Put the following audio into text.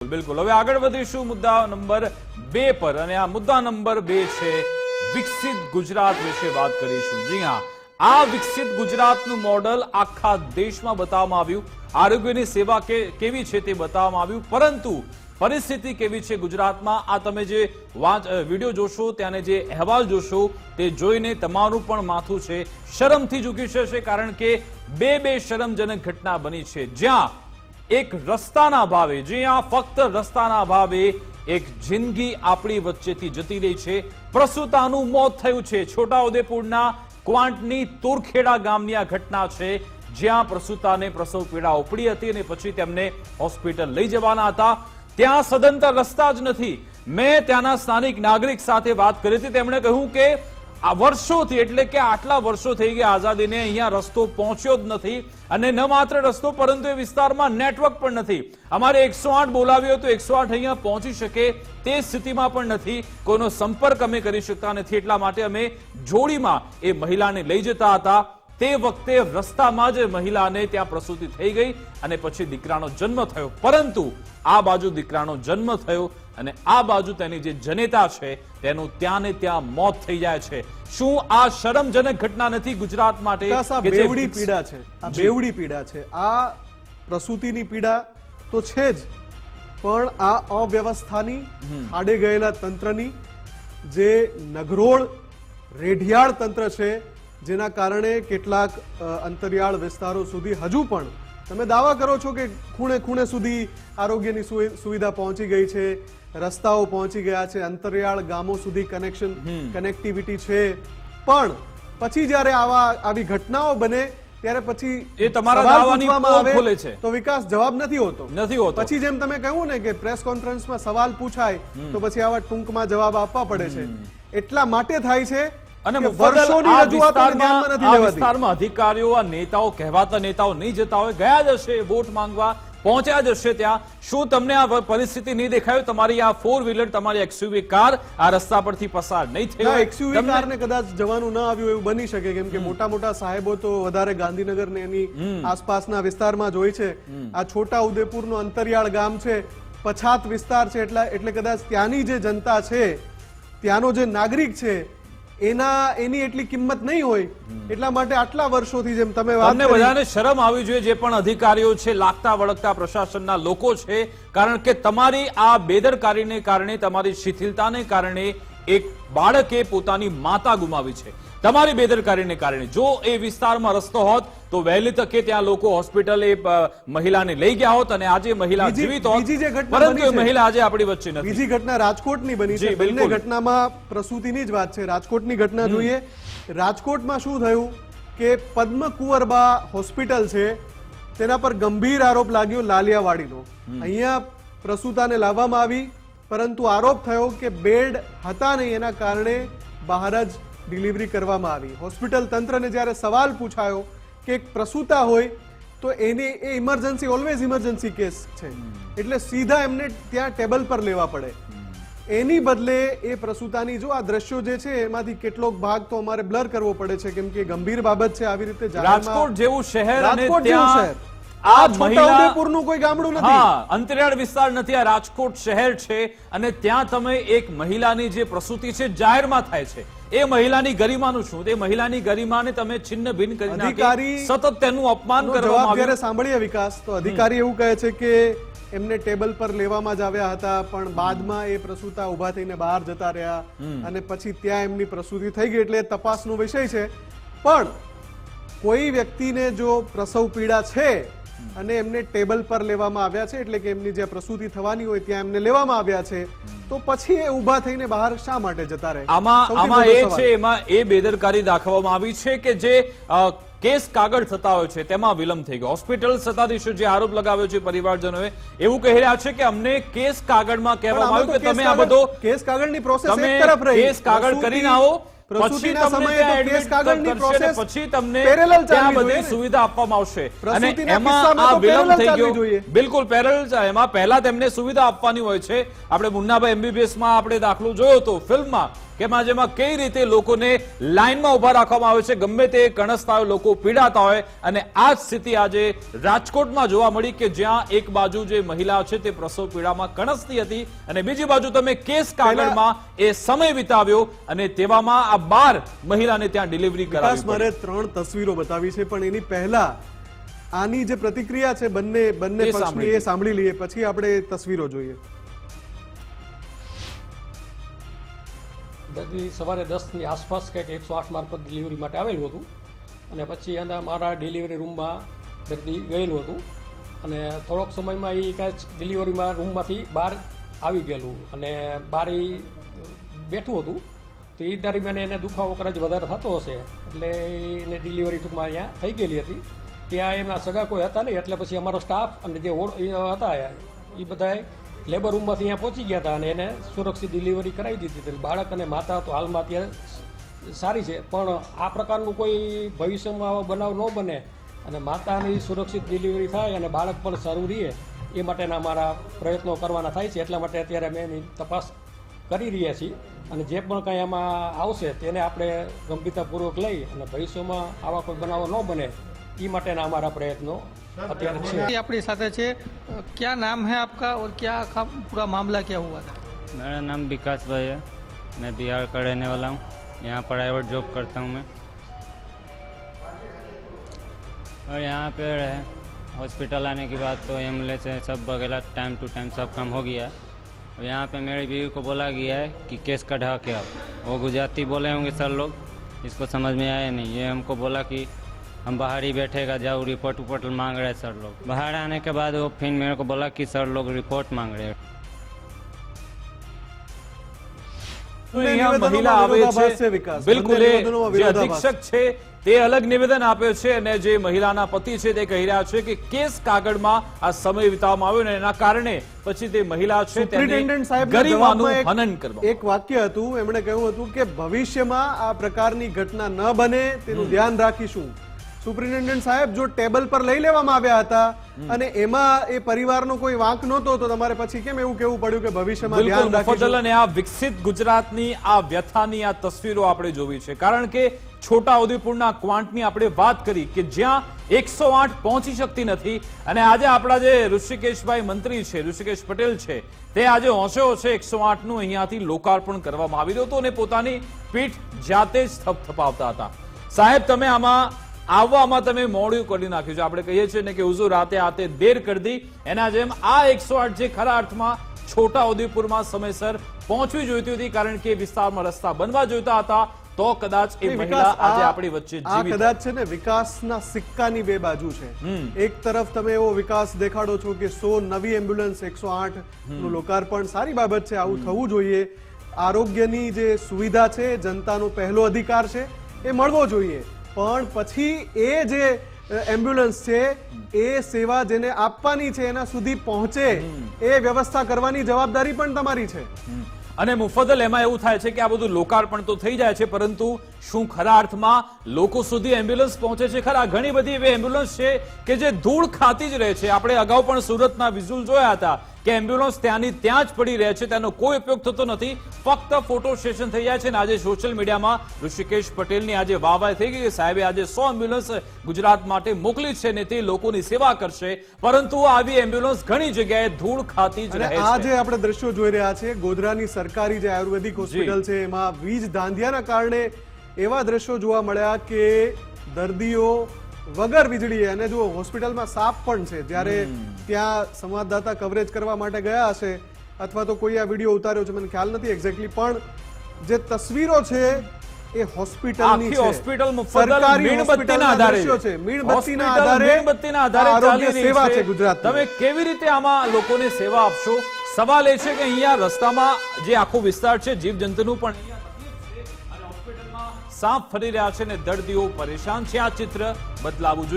બિલકુલ. હવે આગળ વધીશું મુદ્દા નંબર બે પર. અને આ મુદ્દા નંબર બે છે વિકસિત ગુજરાત વિશે વાત કરીશું. જી હા, આ વિકસિત ગુજરાતનું મોડલ આખા દેશમાં બતાવવામાં આવ્યું. આરોગ્યની સેવા કેવી છે તે બતાવવામાં આવ્યું. પરંતુ પરિસ્થિતિ કેવી છે ગુજરાતમાં? આ તમે જે વાંચ વીડિયો જોશો, ત્યાંને જે અહેવાલ જોશો, તે જોઈને તમારું પણ માથું છે. શરમથી ઝૂકી જશે કારણ કે બે બે શરમજનક ઘટના બની છે. જ્યાં એક રસ્તાના ભાવે. જ્યાં ફક્ત રસ્તાના ભાવે એક જિંદગી આપણી વચ્ચેથી જતી રહી છે. પ્રસૂતાનું મોત થયું છે. છોટાઉદેપુરના ક્વાંટની તુરખેડા ગામની આ ઘટના છે. જ્યાં પ્રસૂતાને પ્રસવ પીડા ઉપડી હતી અને પછી તેમને હોસ્પિટલ લઈ જવાના હતા. ત્યાં સદંતર રસ્તા જ નથી. મેં ત્યાંના સ્થાનિક નાગરિક સાથે વાત કરી હતી. તેમણે કહ્યું કે આ વર્ષોથી, એટલે કે આટલા વર્ષો થઈ ગયા આઝાદીને, અહીંયા રસ્તો પહોંચ્યો જ નથી. અને ન માત્ર રસ્તો, પરંતુ એ વિસ્તારમાં નેટવર્ક પણ નથી. અમારે એકસો આઠ બોલાવ્યો તો એકસો આઠ અહીંયા પહોંચી શકે તે સ્થિતિમાં પણ નથી. કોઈનો સંપર્ક અમે કરી શકતા નથી. એટલા માટે અમે જોડીમાં એ મહિલાને લઈ જતા હતા. તે વખતે રસ્તામાં જ મહિલાને ત્યાં પ્રસૂતિ થઈ ગઈ અને પછી દીકરાનો જન્મ થયો. પરંતુ આ બાજુ દીકરાનો જન્મ થયો અને આ બાજુ તેની જે જનેતા છે તેનું ત્યાં ને ત્યાં મોત થઈ જાય છે. શું આ શરમજનક ઘટના નથી ગુજરાત માટે બેવડી પીડા છે? આ બેવડી પીડા છે. આ પ્રસૂતિની પીડા તો છે જ પણ આ અવ્યવસ્થાની આડે ગયેલા તંત્રની જે નગરોળ રેઢિયાળ તંત્ર છે જેના કારણે કેટલાક અંતરિયાળ વિસ્તારો સુધી હજુ પણ તમે દાવા કરો છો કે ખૂણે ખૂણે સુધી આરોગ્યની સુવિધા પહોંચી ગઈ છે રસ્તાઓ પહોંચી ગયા છે અંતરિયાળ ગામો સુધી કનેક્શન કનેક્ટિવિટી છે. પણ પછી જ્યારે આવા આવી ઘટનાઓ બને ત્યારે પછી એ તમારા દાવાની પોલ છે. તો વિકાસ જવાબ નથી હોતો. નથી હોતો. પછી જેમ તમે કહ્યું ને કે પ્રેસ કોન્ફરન્સમાં સવાલ પૂછાય તો પછી આવા ટૂંકમાં જવાબ આપવા પડે છે. એટલા માટે થાય છે અને વર્ષોની આ વિસ્તારમાં આ વિસ્તારમાં અધિકારીઓ આ નેતાઓ કહેવાતા નેતાઓ નહીં જતા હોય. ગયા જ હશે વોટ માંગવા પહોંચ્યા જ હશે ત્યાં. શું તમને આ પરિસ્થિતિ નહીં દેખાયું? તમારી આ ફોર વ્હીલર તમારી એક્સયુવી કાર આ રસ્તા પરથી પસાર નહીં થયો એક્સયુવી કારને કદાચ જવાનું ના આવ્યું એવું બની શકે કેમ કે મોટા મોટા સાહેબો તો વધારે ગાંધીનગર ને એની આસપાસના વિસ્તારમાં જોઈ છે. આ છોટા ઉદેપુરનો અંતરિયાળ ગામ છે પછાત વિસ્તાર છે એટલે એટલે કદાચ ત્યાંની જે જનતા છે ત્યાંનો જે નાગરિક છે એના એની એટલી કિંમત નહીં હોય એટલા માટે આટલા વર્ષોથી જેમ તમે વાત બધાને શરમ આવી જોઈએ જે પણ અધિકારીઓ છે લાગતા વળગતા પ્રશાસનના લોકો છે કારણ કે તમારી આ બેદરકારીને કારણે તમારી શિથિલતાને કારણે એક બાળકે પોતાની માતા ગુમાવી છે. તમારી બેદરકારીને કારણે. જો એ વિસ્તારમાં રસ્તો હોત તો વહેલી તકે ત્યાં લોકો હોસ્પિટલે મહિલાને લઈ ગયા હોત અને આજે મહિલા જીવિત હોત. પરંતુ મહિલા આજે આપણી વચ્ચે નથી. બીજી ઘટના રાજકોટની બની છે. બંને ઘટનામાં પ્રસૂતિની જ વાત છે. રાજકોટની ઘટના જોઈએ. રાજકોટમાં શું થયું કે પદ્મ કુંવરબા હોસ્પિટલ છે. તેના પર ગંભીર આરોપ લાગ્યો લાલિયાવાડીનો. અહીંયા પ્રસૂતાને લાવવામાં આવી પરંતુ આરોપ થયો કે બેડ હતા નહીં. એના કારણે બહાર જ ડિલિવરી કરવામાં આવી. હોસ્પિટલ તંત્રને જ્યારે સવાલ પૂછાયો કે એક પ્રસૂતા હોય તો એને એ ઇમરજન્સી ઓલવેઝ ઇમરજન્સી કેસ છે. એટલે સીધા એમને ત્યાં ટેબલ પર લેવા પડે. એની બદલે એ પ્રસૂતાની જો આ દ્રશ્યો જે છે એમાંથી કેટલોક ભાગ તો અમારે બ્લર કરવો પડે છે કેમ કે ગંભીર બાબત છે આવી રીતે રાજકોટ જેવું શહેર રાજકોટ જેવું શહેર. આ આ મહિલા છોટાઉદેપુરનું કોઈ ગામડું નથી. હા અંતરિયાળ વિસ્તાર નથી આ રાજકોટ શહેર છે અને ત્યાં તમે એક મહિલાની જે પ્રસૂતિ છે જાહેરમાં થાય છે. એ મહિલાની ગરિમાનું શું? તે મહિલાની ગરિમાને તમે છિન્ન ભિન્ન કરી અધિકારી સતત તેનું અપમાન કરવામાં જવાબ જ્યારે સાંભળીએ વિકાસ તો અધિકારી એવું કહે છે કે એમને ટેબલ પર લેવામાં જ આવ્યા હતા પણ બાદમાં એ પ્રસૂતા ઊભા થઈને બહાર જતા રહ્યા અને પછી ત્યાં એમની પ્રસૂતિ થઈ ગઈ એટલે તપાસનો વિષય છે. પણ કોઈ વ્યક્તિને જો પ્રસવ પીડા છે અને એમને ટેબલ પર લેવામાં આવ્યા છે એટલે કે એમની જ્યાં પ્રસૂતિ થવાની હોય ત્યાં એમને લેવામાં આવ્યા છે. તો પછી એ ઊભા થઈને બહાર શા માટે જતા રહે? આમાં આમાં એ છે એમાં એ બેદરકારી દાખવવામાં આવી છે કે જે કેસ કાગળ થતા હોય છે તેમાં વિલંબ થઈ ગયો. હોસ્પિટલ સત્તાધીશો જે આરોપ લગાવ્યો છે પરિવારજનોએ એવું કહી રહ્યા છે કે અમને કેસ કાગળમાં કહેવામાં આવ્યું કે તમે આ બધો કેસ કાગળની પ્રોસેસ એક તરફ રહી. કેસ કાગળ કરીને આવો. પ્રસૂતિના સમયે કેસ કાગળની કરશે પછી તમને parallel ચાલવી બધી સુવિધા આપવામાં આવશે. અને એમાં આ વિલંબ થઈ ગયો. બિલકુલ પેરેલલ એમાં પહેલા તેમને સુવિધા આપવાની હોય છે. આપણે મુન્નાભાઈ એમબીબીએસમાં આપણે દાખલો જોયો હતો ફિલ્મમાં કે જેમાં કઈ રીતે લોકોને લાઈનમાં ઊભા રાખવામાં આવે છે. ગમે તે કણસતા હોય લોકો પીડાતા હોય. અને આ જ સ્થિતિ આજે રાજકોટમાં જોવા મળી કે જ્યાં એક બાજુ જે મહિલા છે તે પ્રસવ પીડામાં કણસતી હતી. અને બીજી બાજુ તમે કેસ કાગળમાં એ સમય વિતાવ્યો. અને તેવામાં આ બાર મહિલાને ત્યાં ડિલિવરી કરાવી મારે ત્રણ તસવીરો બતાવી છે પણ એની પહેલા આની જે પ્રતિક્રિયા છે બંને બંને એ પક્ષની સાંભળી એ સાંભળી લઈએ. પછી આપણે તસવીરો જોઈએ. દર્દી સવારે દસની આસપાસ કંઈક એકસો આઠ મારફત ડિલિવરી માટે આવેલું હતું. અને પછી એના મારા ડિલિવરી રૂમમાં દર્દી ગયેલું હતું. અને થોડોક સમયમાં એ કાંઈ ડિલિવરીમાં રૂમમાંથી બહાર આવી ગયેલું. અને બહાર એ બેઠું હતું. તો એ દરમિયાન એને દુખાવો કદાચ વધારે થતો હશે. એટલે એને ડિલિવરી ટૂંકમાં અહીંયા થઈ ગયેલી હતી. ત્યાં એમના સગા કોઈ હતા નહીં, એટલે પછી અમારો સ્ટાફ અને જે હતા, એ બધાએ લેબર રૂમમાંથી અહીંયા પહોંચી ગયા હતા અને એને સુરક્ષિત ડિલિવરી કરાવી દીધી હતી. બાળક અને માતા તો હાલમાં અત્યારે સારી છે. પણ આ પ્રકારનું કોઈ ભવિષ્યમાં આવો બનાવ ન બને અને માતાની સુરક્ષિત ડિલિવરી થાય અને બાળક પણ સારું રહે, એ માટેના અમારા પ્રયત્નો કરવાના થાય છે. એટલા માટે અત્યારે અમે એની તપાસ કરી રહ્યા છીએ અને જે પણ કંઈ એમાં આવશે તેને આપણે ગંભીરતાપૂર્વક લઈ અને ભવિષ્યમાં આવા કોઈ બનાવો ન બને એ માટેના અમારા પ્રયત્નો અત્યારે છે ये अपनी साथ है क्या नाम है आपका और क्या का पूरा मामला क्या हुआ था मेरा नाम विकास भाई है मैं बिहार का रहने वाला हूँ यहाँ प्राइवेट जॉब करता हूँ मैं और यहाँ पे रहे हॉस्पिटल आने के बाद तो एम्बुलेंस है सब वगैरह टाइम टू टाइम सब काम हो गया है और यहाँ पे मेरी बीवी को बोला गया है कि केस कढ़ा के आओ वो गुजराती बोले होंगे सर लोग इसको समझ में आया नहीं ये हमको बोला कि हम बाहर ही बैठेगा जाओ रिपोर्ट उपोर्ट मांग रहे हैं सर लोग बाहर आने के बाद वो फिर मेरे को बोला कि सर लोग रिपोर्ट मांग रहे हैं તો અહીંયા નિવેદનોમાં મહિલા આવે વિરોધાભાસ છે છે, વિકાસ. બિલકુલ બંને એ નિવેદનોમાં જે વિરોધાભાસ. અધિક્ષક છે તે અલગ નિવેદન આપે છે અને જે મહિલાના પતિ છે તે કહી રહ્યા છે કે કેસ કાગળમાં આ સમય વિતાવવામાં આવ્યો અને એના કારણે પછી તે મહિલા છે સુપ્રિન્ટેન્ડન્ટ તેની ગરિમાનું હનન એક- કરવા એક વાક્ય હતું એમણે કહ્યું હતું કે ભવિષ્યમાં આ પ્રકારની ઘટના ન બને તેનું ધ્યાન રાખીશું. સુપ્રિન્ટેન્ડન્ટ સાહેબ જો ટેબલ પર લઈ લેવામાં આવ્યા હતા અને એમાં એ પરિવારનો કોઈ વાંક નહોતો તો તમારે પછી કેમ એવું કેવું પડ્યું કે ભવિષ્યમાં ધ્યાન રાખીશું? અને આ વિકસિત ગુજરાતની આ વ્યથાની આ તસવીરો આપણે જોવી છે. કારણ કે છોટા ઉદેપુરના ક્વાંટની આપણે વાત કરી કે જ્યાં એકસો આઠ પહોંચી શકતી નથી. અને આજે આપણા જે ઋષિકેશભાઈ મંત્રી છે, ઋષિકેશ પટેલ છે, તે આજે હોંશો છે એકસો આઠનું અહીંયાથી લોકાર્પણ કરવામાં આવી રહ્યું હતું અને પોતાની પીઠ જાતે જ થપથપાવતા હતા. સાહેબ, તમે આમાં આવવામાં તમે મોડું કરી નાખ્યું છે. આપણે કહીએ છીએ કે ઉઝુ રાતે આતે દેર કરી દી. એના જેમ આ એકસો આઠ જે ખરા અર્થમાં છોટા ઉદેપુરમાં સમયસર પહોંચવી જોઈતી હતી, કારણ કે વિસ્તારમાં રસ્તા બનવા જોઈતા હતા. તો કદાચ એ મહિલા આજે આપણી વચ્ચે આ કદાચ છે ને વિકાસના સિક્કાની બે બાજુ છે. એક તરફ તમે એવો વિકાસ દેખાડો છો કે સો નવી એમ્બ્યુલન્સ એકસો આઠનું લોકાર્પણ સારી બાબત છે આવું થવું જોઈએ. આરોગ્યની જે સુવિધા છે જનતાનો પહેલો અધિકાર છે એ મળવો જોઈએ. પણ પછી એ જે એમ્બ્યુલન્સ છે એ સેવા જેને આપવાની છે એના સુધી પહોંચે એ વ્યવસ્થા કરવાની જવાબદારી પણ તમારી છે. અને મુફદલ એમાં એવું થાય છે કે આ બધું લોકાર્પણ તો થઈ જાય છે, પરંતુ શું ખરા અર્થમાં લોકો સુધી એમ્બ્યુલન્સ પહોંચે છે? ખરા ઘણી બધી એવી એમ્બ્યુલન્સ છે કે જે ધૂળ ખાતી જ રહે છે. આપણે અગાઉ પણ સુરતના વિઝ્યુઅલ જોયા હતા કે એમ્બ્યુલન્સ ત્યાંની ત્યાં જ પડી રહે છે. તેનો કોઈ ઉપયોગ થતો નથી. ફક્ત ફોટો સેશન થઈ જાય છે અને આજે સોશિયલ મીડિયામાં ઋષિકેશ પટેલની આજે વાહવાહ થઈ ગઈ કે સાહેબે આજે સો એમ્બ્યુલન્સ ગુજરાત માટે મોકલી છે ને તે લોકોની સેવા કરશે. પરંતુ આવી એમ્બ્યુલન્સ ઘણી જગ્યાએ ધૂળ ખાતી જ રહે છે. આજે આપણે દ્રશ્યો જોઈ રહ્યા છે ગોધરાની સરકારી જે આયુર્વેદિક હોસ્પિટલ છે એમાં વીજ ધાંધિયાના કારણે એવા દ્રશ્યો જોવા મળ્યા કે દર્દીઓ વગર વીજળીએ અને જો હોસ્પિટલમાં સાપ પણ છે. જ્યારે ત્યાં સંવાદદાતા કવરેજ કરવા માટે ગયા હશે અથવા તો કોઈ આ વીડિયો ઉતાર્યો છે મને ખ્યાલ નથી એક્ઝેક્ટલી પણ જે તસવીરો છે એ હોસ્પિટલની છે. હોસ્પિટલ સરકારી મીણબત્તીના આધારે. છે. મીણબત્તીના આધારે મીણબત્તીના આધારે આરોગ્ય સેવા છે. ગુજરાત તમે કેવી રીતે આમાં લોકોને સેવા આપશો? સવાલ એ છે કે અહીંયા રસ્તામાં જે આખો વિસ્તાર છે જીવજંતુનું પણ અહીંયા તકલીફ સાપ ફરી રહ્યા છે અને દર્દીઓ પરેશાન છે આ ચિત્ર બદલાવવું જોઈએ.